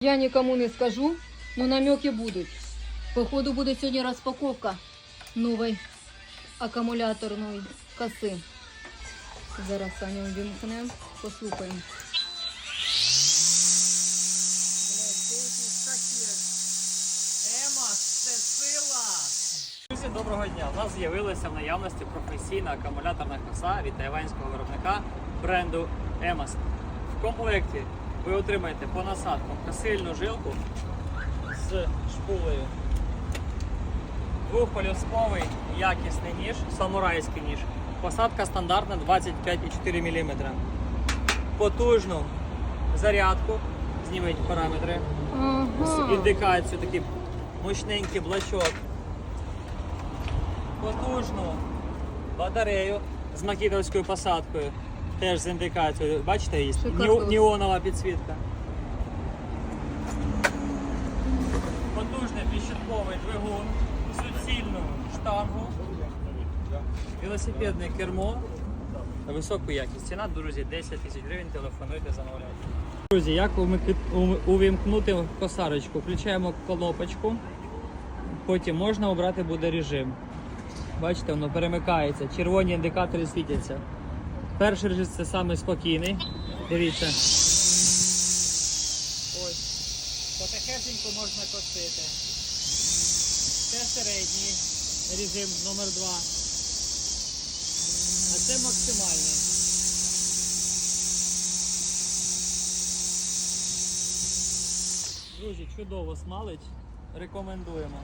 Я никому не скажу, но намеки будут. Походу буде сьогодні розпаковка нової акумуляторної коси. Зараз Саню вимкнемо, послухаємо. Друзі, доброго дня! У нас з'явилася в наявності професійна акумуляторна коса від тайванського виробника бренду Емас. В комплекті ви отримаєте по насадкам косильну жилку з шпулею, двохполюсковий якісний ніж, самурайський ніж. Посадка стандартна 25,4 мм. Потужну зарядку, зніміть параметри Ага. індикацією, такий мощненький блачок. Потужну батарею з макітовською посадкою. Теж з індикацією. Бачите, є Шикарно. Ні- неонова підсвітка. Потужний підщитковий двигун, суцільну штангу, велосипедне кермо. На високу якість. Ціна, друзі, 10 тисяч гривень. Телефонуйте, замовляйте. Друзі, як увімкнути косарочку? Включаємо кнопочку, потім можна обрати буде режим. Бачите, воно перемикається, червоні індикатори світяться. Перший режим це саме спокійний. Дивіться. Ось. Потихесенько можна косити. Це середній режим номер 2. А це максимальний. Друзі, чудово смалить. Рекомендуємо.